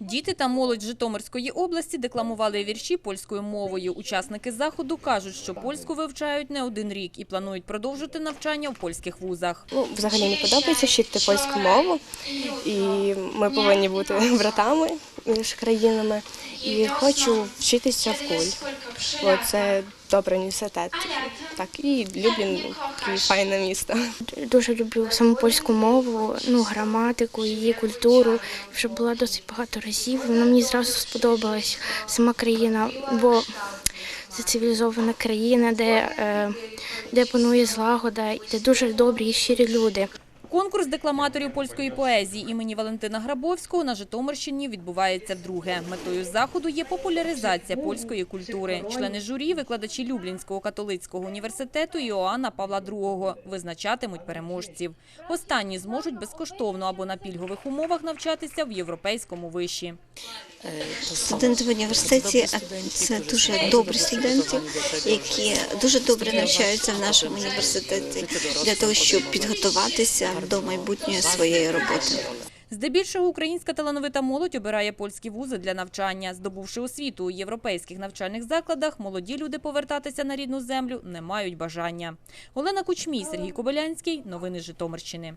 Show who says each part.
Speaker 1: Діти та молодь Житомирської області декламували вірші польською мовою. Учасники заходу кажуть, що польську вивчають не один рік і планують продовжити навчання в польських вузах.
Speaker 2: Ну, взагалі мені подобається вчити польську мову, і ми повинні бути братами між країнами. І хочу вчитися в Куль, бо це добрий університет. Так, і таке файне місто.
Speaker 3: Дуже люблю саму польську мову, ну, граматику, її культуру. Вже була досить багато разів. Вона мені зразу сподобалась сама країна, бо це цивілізована країна, де, е, де панує злагода і де дуже добрі і щирі люди.
Speaker 1: Конкурс декламаторів польської поезії імені Валентина Грабовського на Житомирщині відбувається вдруге. Метою заходу є популяризація польської культури. Члени журі, викладачі Люблінського католицького університету Іоанна Павла II визначатимуть переможців. Останні зможуть безкоштовно або на пільгових умовах навчатися в європейському виші.
Speaker 4: Студенти в університеті це дуже добрі студенти, які дуже добре навчаються в нашому університеті для того, щоб підготуватися до майбутньої своєї роботи.
Speaker 1: Здебільшого українська талановита молодь обирає польські вузи для навчання. Здобувши освіту у європейських навчальних закладах, молоді люди повертатися на рідну землю не мають бажання. Олена Кучмій, Сергій Кобилянський. Новини Житомирщини.